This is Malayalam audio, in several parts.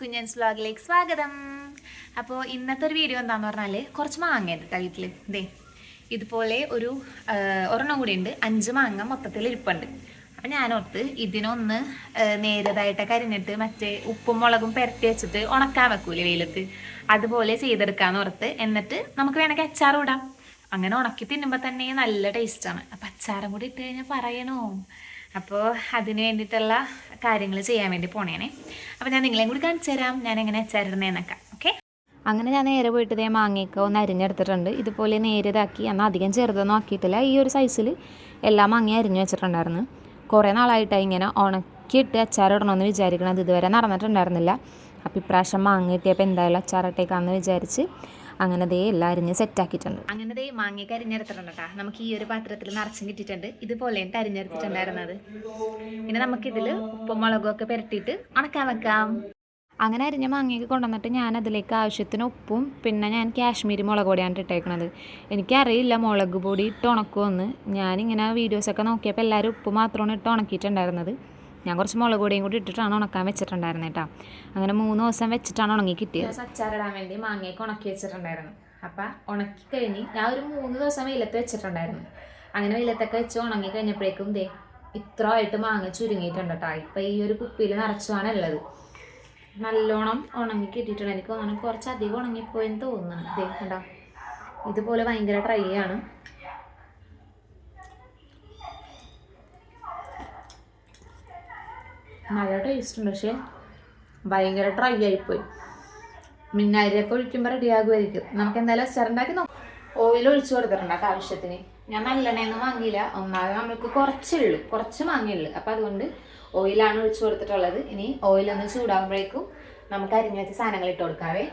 കുഞ്ഞൻസ് വ്ളോഗിലേക്ക് സ്വാഗതം. അപ്പോൾ ഇന്നത്തെ ഒരു വീഡിയോ എന്താന്ന് പറഞ്ഞാൽ കുറച്ച് മാങ്ങ ഉണ്ട് വീട്ടിൽ ദേ ഇതുപോലെ ഒരു ഒരെണ്ണം കൂടി ഉണ്ട്. അഞ്ച് മാങ്ങ മൊത്തത്തിൽ ഇരിപ്പുണ്ട്. അപ്പം ഞാനോർത്ത് ഇതിനൊന്ന് നേരതായിട്ട് കരിഞ്ഞിട്ട് മറ്റേ ഉപ്പും മുളകും പെരട്ടി വെച്ചിട്ട് ഉണക്കാൻ വെക്കൂലേ വെയിലത്ത്. അതുപോലെ ചെയ്തെടുക്കാന്ന് ഓർത്ത് എന്നിട്ട് നമുക്ക് വേണമെങ്കിൽ അച്ചാർ ഇടാം. അങ്ങനെ ഉണക്കി തിന്നുമ്പോൾ തന്നെ നല്ല ടേസ്റ്റാണ് അപ്പം അച്ചാറും കൂടി ഇട്ട് കഴിഞ്ഞാൽ പറയണോ? അപ്പോൾ അതിന് വേണ്ടിയിട്ടുള്ള കാര്യങ്ങൾ ചെയ്യാൻ വേണ്ടി പോണേനെ. അപ്പോൾ ഞാൻ നിങ്ങളെയും കൂടി കാണിച്ചു തരാം. ഞാൻ എങ്ങനെ ചേരണേന്നൊക്കെ ഓക്കെ? അങ്ങനെ ഞാൻ നേരെ പോയിട്ട് ഇതേ മാങ്ങയൊക്കെ ഒന്ന് അരിഞ്ഞെടുത്തിട്ടുണ്ട്. ഇതുപോലെ നേരിയതാക്കി. എന്നാൽ അധികം ചെറുതൊന്നും ആക്കിയിട്ടില്ല. ഈ ഒരു സൈസിൽ എല്ലാ മാങ്ങയും അരിഞ്ഞു വെച്ചിട്ടുണ്ടായിരുന്നു. കുറേ നാളായിട്ടാണ് ഇങ്ങനെ ഉണക്കിയിട്ട് അച്ചാറിടണമെന്ന് വിചാരിക്കണത്. ഇതുവരെ നടന്നിട്ടുണ്ടായിരുന്നില്ല. അപ്പോൾ ഇപ്രാവശ്യം മാങ്ങ കിട്ടിയപ്പോൾ എന്തായാലും അച്ചാറിട്ടേക്കാന്ന് വിചാരിച്ച് അങ്ങനെ ദേ എല്ലാം അരിഞ്ഞ് സെറ്റാക്കിയിട്ടുണ്ട്. അങ്ങനെ ദേ മാങ്ങയൊക്കെ അരിഞ്ഞെടുത്തിട്ടുണ്ട് കേട്ടോ നമുക്ക് ഈ ഒരു പാത്രത്തിൽ നിറച്ചും കിട്ടിയിട്ടുണ്ട്. ഇതുപോലെ എനിക്ക് അരിഞ്ഞെടുത്തിട്ടുണ്ടായിരുന്നത് ഇനി നമുക്കിതിൽ ഉപ്പും മുളകും ഒക്കെ പുരട്ടിയിട്ട് ഉണക്കാൻ വെക്കാം. അങ്ങനെ അരിഞ്ഞ മാങ്ങയൊക്കെ കൊണ്ടുവന്നിട്ട് ഞാൻ അതിലേക്ക് ആവശ്യത്തിന് ഉപ്പും പിന്നെ ഞാൻ കാശ്മീരി മുളക് പൊടിയാണ് ഇട്ടേക്കണത്. എനിക്കറിയില്ല മുളക് പൊടി ഇട്ട് ഉണക്കുമെന്ന് ഞാനിങ്ങനെ വീഡിയോസൊക്കെ നോക്കിയപ്പോൾ എല്ലാവരും ഉപ്പ് മാത്രമാണ് ഇട്ട് ഉണക്കിയിട്ടുണ്ടായിരുന്നത്. ഞാൻ കുറച്ച് മുളക് പൊടിയും കൂടി ഇട്ടിട്ടാണ് ഉണക്കാൻ വെച്ചിട്ടുണ്ടായിരുന്നത് കേട്ടോ അങ്ങനെ മൂന്ന് ദിവസം വെച്ചിട്ടാണ് ഉണങ്ങി കിട്ടിയത്. അച്ചാറിടാൻ വേണ്ടി മാങ്ങയൊക്കെ ഉണക്കി വെച്ചിട്ടുണ്ടായിരുന്നു. അപ്പം ഉണക്കി കഴിഞ്ഞ് ഞാൻ ഒരു മൂന്ന് ദിവസം വെയിലത്ത് വെച്ചിട്ടുണ്ടായിരുന്നു. അങ്ങനെ വെയിലത്തൊക്കെ വെച്ച് ഉണങ്ങി കഴിഞ്ഞപ്പോഴേക്കും ദേ ഇത്ര ആയിട്ട് മാങ്ങ ചുരുങ്ങിയിട്ടുണ്ട് കേട്ടോ ഇപ്പം ഈ ഒരു കുപ്പിയിൽ നിറച്ചുമാണ് ഉള്ളത്. നല്ലോണം ഉണങ്ങി കിട്ടിയിട്ടുണ്ട്. എനിക്ക് തോന്നുന്നു കുറച്ച് അധികം ഉണങ്ങിപ്പോയെന്ന് തോന്നുന്നു. ദേ കണ്ടോ? ഇതുപോലെ ഭയങ്കര ഡ്രൈ ആണ്. നല്ല ടേസ്റ്റ് ഉണ്ട് പക്ഷേ ഭയങ്കര ഡ്രൈ ആയിപ്പോയി. മിന്നാരിയൊക്കെ ഒഴിക്കുമ്പോൾ റെഡി ആകുമായിരിക്കും. നമുക്ക് എന്തായാലും അച്ചാറുണ്ടാക്കി നോക്കാം. ഓയിൽ ഒഴിച്ചു കൊടുത്തിട്ടുണ്ട് ആവശ്യത്തിന്. ഞാൻ നല്ലെണ്ണയൊന്നും വാങ്ങിയില്ല. ഒന്നാമത് നമ്മൾക്ക് കുറച്ചേ ഉള്ളൂ. കുറച്ച് വാങ്ങിയുള്ളൂ അപ്പം അതുകൊണ്ട് ഓയിലാണ് ഒഴിച്ചു കൊടുത്തിട്ടുള്ളത്. ഇനി ഓയിലൊന്ന് ചൂടാകുമ്പോഴേക്കും നമുക്ക് അരിഞ്ഞു വെച്ച സാധനങ്ങൾ ഇട്ട് കൊടുക്കാവേ.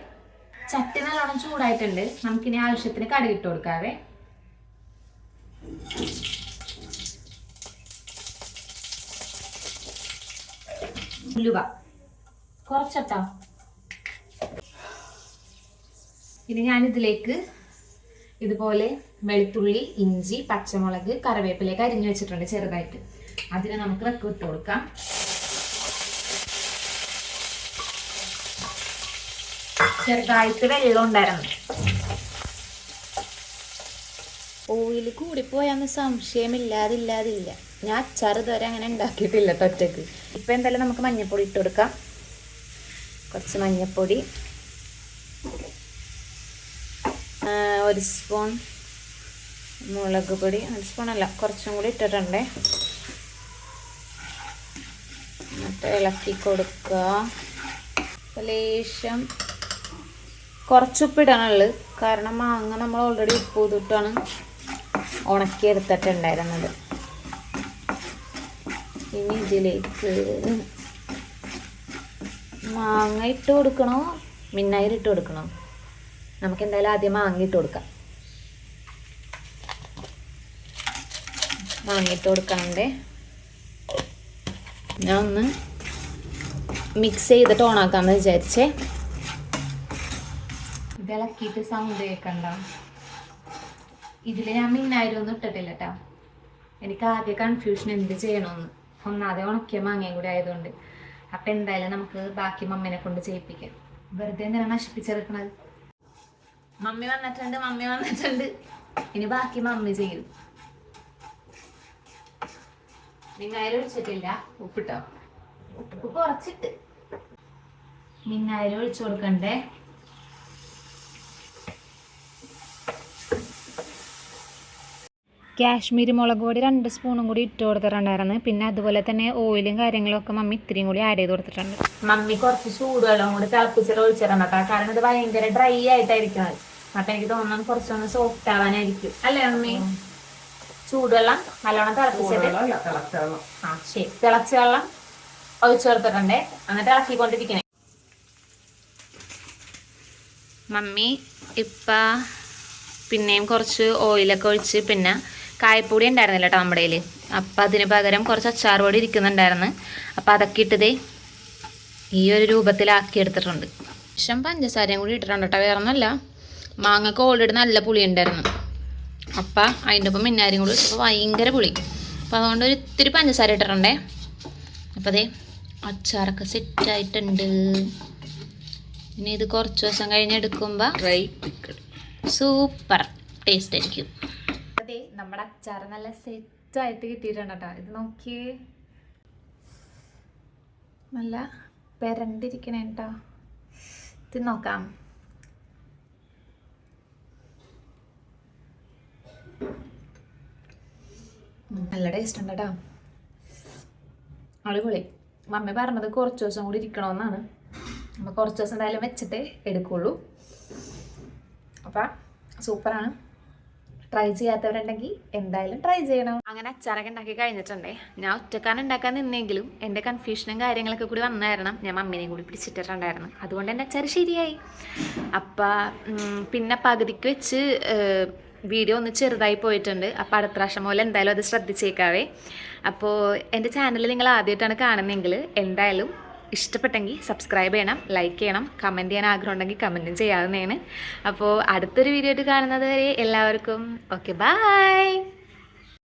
ചട്ടി നല്ലോണം ചൂടായിട്ടുണ്ട്. നമുക്കിനി ആവശ്യത്തിന് കടുക് ഇട്ട് കൊടുക്കാവേ. ഉലുവ കുറച്ചട്ടോ. ഇനി ഞാനിതിലേക്ക് ഇതുപോലെ വെളുത്തുള്ളി ഇഞ്ചി പച്ചമുളക് കറിവേപ്പിലേക്ക് അരിഞ്ഞു വെച്ചിട്ടുണ്ട് ചെറുതായിട്ട്. അതിനെ നമുക്ക് വെക്ക് ഇട്ട് കൊടുക്കാം. ചെറുതായിട്ട് വെള്ളം ഉണ്ടായിരുന്നു. ഓയിൽ കൂടിപ്പോയാന്ന് സംശയമില്ലാതില്ലാതില്ല. ഞാൻ അച്ചാർ ഇതുവരെ അങ്ങനെ ഉണ്ടാക്കിയിട്ടില്ല തൊറ്റക്ക്. ഇപ്പൊ എന്തായാലും നമുക്ക് മഞ്ഞപ്പൊടി ഇട്ട് കൊടുക്കാം. കുറച്ച് മഞ്ഞപ്പൊടി. ഒരു സ്പൂൺ മുളക് പൊടി. ഒരു സ്പൂൺ അല്ല കുറച്ചും കൂടി ഇട്ടിട്ടുണ്ടേ. എന്നിട്ട് ഇളക്കി കൊടുക്കുക. ലേശം കുറച്ച് ഉപ്പിടാനുള്ളത് കാരണം മാങ്ങ നമ്മൾ ഓൾറെഡി ഉപ്പ് ഇതിട്ടാണ് ഉണക്കി എടുത്തിട്ടുണ്ടായിരുന്നത് ഇനി ഇതിലേക്ക് മാങ്ങ ഇട്ട് കൊടുക്കണോ? മിന്നായിൽ ഇട്ട് കൊടുക്കണോ? നമുക്ക് എന്തായാലും ആദ്യം മാങ്ങ ഇട്ട് കൊടുക്കാം. മാങ്ങ ഇട്ട് ഞാൻ ഒന്ന് മിക്സ് ചെയ്തിട്ട് ഓണാക്കാമെന്ന് വിചാരിച്ചേ. ഇതിലക്കിയിട്ട് സൗണ്ട് കേൾക്കണ്ട. ഇതിൽ ഞാൻ മിന്നായിരൊന്നും ഇട്ടിട്ടില്ല കേട്ടോ എനിക്ക് ആദ്യ കൺഫ്യൂഷൻ എന്ത് ചെയ്യണമെന്ന് ഒന്നാതെ ഉണക്കിയ മാങ്ങയും കൂടി ആയതുകൊണ്ട്. അപ്പം എന്തായാലും നമുക്ക് ബാക്കി മമ്മിനെ കൊണ്ട് ചെയ്യിപ്പിക്കാം. വെറുതെ എന്തിനാ നശിപ്പിച്ചെടുക്കണത്? മമ്മി വന്നിട്ടുണ്ട് മമ്മി വന്നിട്ടുണ്ട്. ഇനി ബാക്കി മമ്മി ചെയ്യും. മിന്നായിരം ഒഴിച്ചിട്ടില്ല. ഉപ്പിട്ടോ? ഉപ്പ് കുറച്ചിട്ട്. മിന്നായിരം ഒഴിച്ചു കൊടുക്കണ്ടേ? കാശ്മീരി മുളക് പൊടി രണ്ട് സ്പൂണും കൂടി ഇട്ട് കൊടുത്തിട്ടുണ്ടായിരുന്നു. പിന്നെ അതുപോലെ തന്നെ ഓയിലും കാര്യങ്ങളൊക്കെ മമ്മി ഇത്തിരിയും കൂടി ആഡ് ചെയ്ത് കൊടുത്തിട്ടുണ്ട്. മമ്മി കുറച്ച് ചൂടുവെള്ളം കൂടി തിളപ്പിച്ചിട്ട് ഒഴിച്ചിട്ടുണ്ട് കാരണം ഇത് ഭയങ്കര ഡ്രൈ ആയിട്ടായിരിക്കും അപ്പൊ എനിക്ക് തോന്നുന്നു കുറച്ചൊന്ന് സോഫ്റ്റ് ആവാനായിരിക്കും. അല്ലേ മമ്മി? ചൂടുവെള്ളം നല്ലോണം തിളപ്പിച്ചിട്ട്. ആ ശരി. തിളച്ച വെള്ളം ഒഴിച്ചു കൊടുത്തിട്ടുണ്ട്. എന്നിട്ട് ഇളക്കിക്കൊണ്ടിരിക്കണേ. മമ്മി ഇപ്പ പിന്നെയും കുറച്ച് ഓയിലൊക്കെ ഒഴിച്ച് പിന്നെ കായപ്പൊടി ഉണ്ടായിരുന്നില്ല കേട്ടോ നമ്മുടെ കയ്യിൽ അപ്പം അതിന് പകരം കുറച്ച് അച്ചാർ പൊടി ഇരിക്കുന്നുണ്ടായിരുന്നു. അപ്പം അതൊക്കെ ഇട്ടതേ ഈ ഒരു രൂപത്തിലാക്കി എടുത്തിട്ടുണ്ട്. ശേഷം പഞ്ചസാരയും കൂടി ഇട്ടിട്ടുണ്ട് കേട്ടോ വേറെ ഒന്നുമല്ല മാങ്ങക്ക് ഓൾറെഡി നല്ല പുളി ഉണ്ടായിരുന്നു. അപ്പം അതിന്റെ ഒപ്പം മിന്നാരും കൂടി ഇട്ടപ്പോൾ ഭയങ്കര പുളി. അപ്പം അതുകൊണ്ട് ഒരു ഇത്തിരി പഞ്ചസാര ഇട്ടിട്ടുണ്ടേ. അപ്പോൾ അതേ അച്ചാറൊക്കെ സെറ്റായിട്ടുണ്ട്. ഇനി ഇത് കുറച്ച് ദിവസം കഴിഞ്ഞ് എടുക്കുമ്പോൾ സൂപ്പർ. ടേസ്റ്റ് ആയിരിക്കും. നമ്മുടെ അച്ചാർ നല്ല സെറ്റായിട്ട് കിട്ടിയിട്ടുണ്ട് കേട്ടോ ഇത് നോക്കിയേ. നല്ല പെരണ്ടിരിക്കണേ കേട്ടോ ഇത് നോക്കാം. നല്ല ടേസ്റ്റ് ഉണ്ട് കേട്ടോ അടിപൊളി. മമ്മി പറഞ്ഞത് കുറച്ച് ദിവസം കൂടി ഇരിക്കണമെന്നാണ് അപ്പോൾ കുറച്ച് ദിവസം എന്തായാലും വെച്ചിട്ടേ എടുക്കുള്ളൂ. അപ്പം സൂപ്പറാണ്. ട്രൈ ചെയ്യാത്തവരുണ്ടെങ്കിൽ എന്തായാലും ട്രൈ ചെയ്യണം. അങ്ങനെ അച്ചാറൊക്കെ ഉണ്ടാക്കി കഴിഞ്ഞിട്ടുണ്ടേ. ഞാൻ ഒറ്റക്കാൻ ഉണ്ടാക്കാൻ നിന്നെങ്കിലും എന്റെ കൺഫ്യൂഷനും കാര്യങ്ങളൊക്കെ കൂടി വന്നായിരുന്നു ഞാൻ മമ്മീനെയും കൂടി പിടിച്ചിട്ടിട്ടുണ്ടായിരുന്നു. അതുകൊണ്ട് എന്റെ അച്ചാർ ശരിയായി. അപ്പം പിന്നെ പകുതിക്ക് വെച്ച് വീഡിയോ ഒന്ന് ചെറുതായി പോയിട്ടുണ്ട്. അപ്പോൾ അടുത്ത പ്രാവശ്യം പോലെ എന്തായാലും അത് ശ്രദ്ധിച്ചേക്കാവേ. അപ്പോൾ എന്റെ ചാനൽ നിങ്ങൾ ആദ്യമായിട്ടാണ് കാണുന്നതെങ്കിൽ എന്തായാലും ഇഷ്ടപ്പെട്ടെങ്കിൽ സബ്സ്ക്രൈബ് ചെയ്യണം ലൈക്ക് ചെയ്യണം കമന്റ് ചെയ്യാൻ ആഗ്രഹം ഉണ്ടെങ്കിൽ കമന്റും ചെയ്യാവുന്നതാണ്. അപ്പോൾ അടുത്തൊരു വീഡിയോ ആയിട്ട് കാണുന്നത് വരെ എല്ലാവർക്കും ഓക്കെ ബൈ